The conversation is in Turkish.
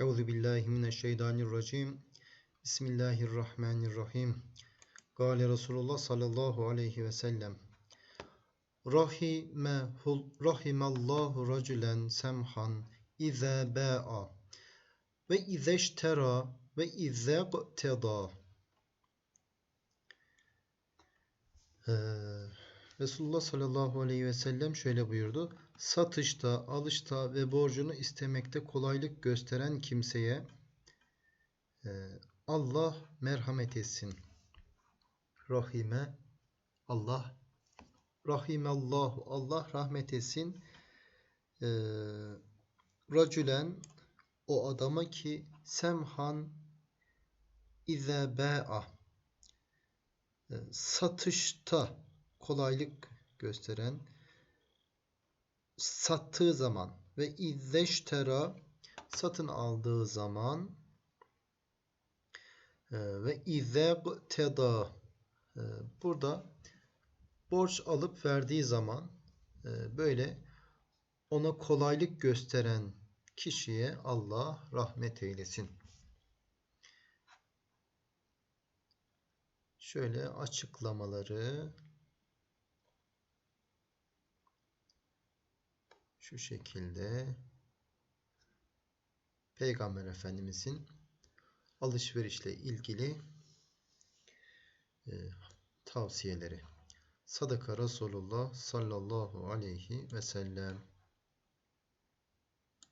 Euzu billahi mineşşeytanirracim. Bismillahirrahmanirrahim. Gale Resulullah sallallahu aleyhi ve sellem. Rahimehul rahimallahu raculen semhan iza ba'a ve izeştera ve izeqteda. Ee, Resulullah sallallahu aleyhi ve sellem şöyle buyurdu. Satışta, alışta ve borcunu istemekte kolaylık gösteren kimseye e, Allah merhamet etsin. Rahime Allah Rahimallahu Allah rahmet etsin. E, racülen o adama ki semhan ize be'a e, satışta kolaylık gösteren sattığı zaman ve izzeştera satın aldığı zaman e, ve izebteda e, burada borç alıp verdiği zaman e, böyle ona kolaylık gösteren kişiye Allah rahmet eylesin. Şöyle açıklamaları şu şekilde Peygamber Efendimizin alışverişle ilgili e, tavsiyeleri. Sadaka Resulullah sallallahu aleyhi ve sellem.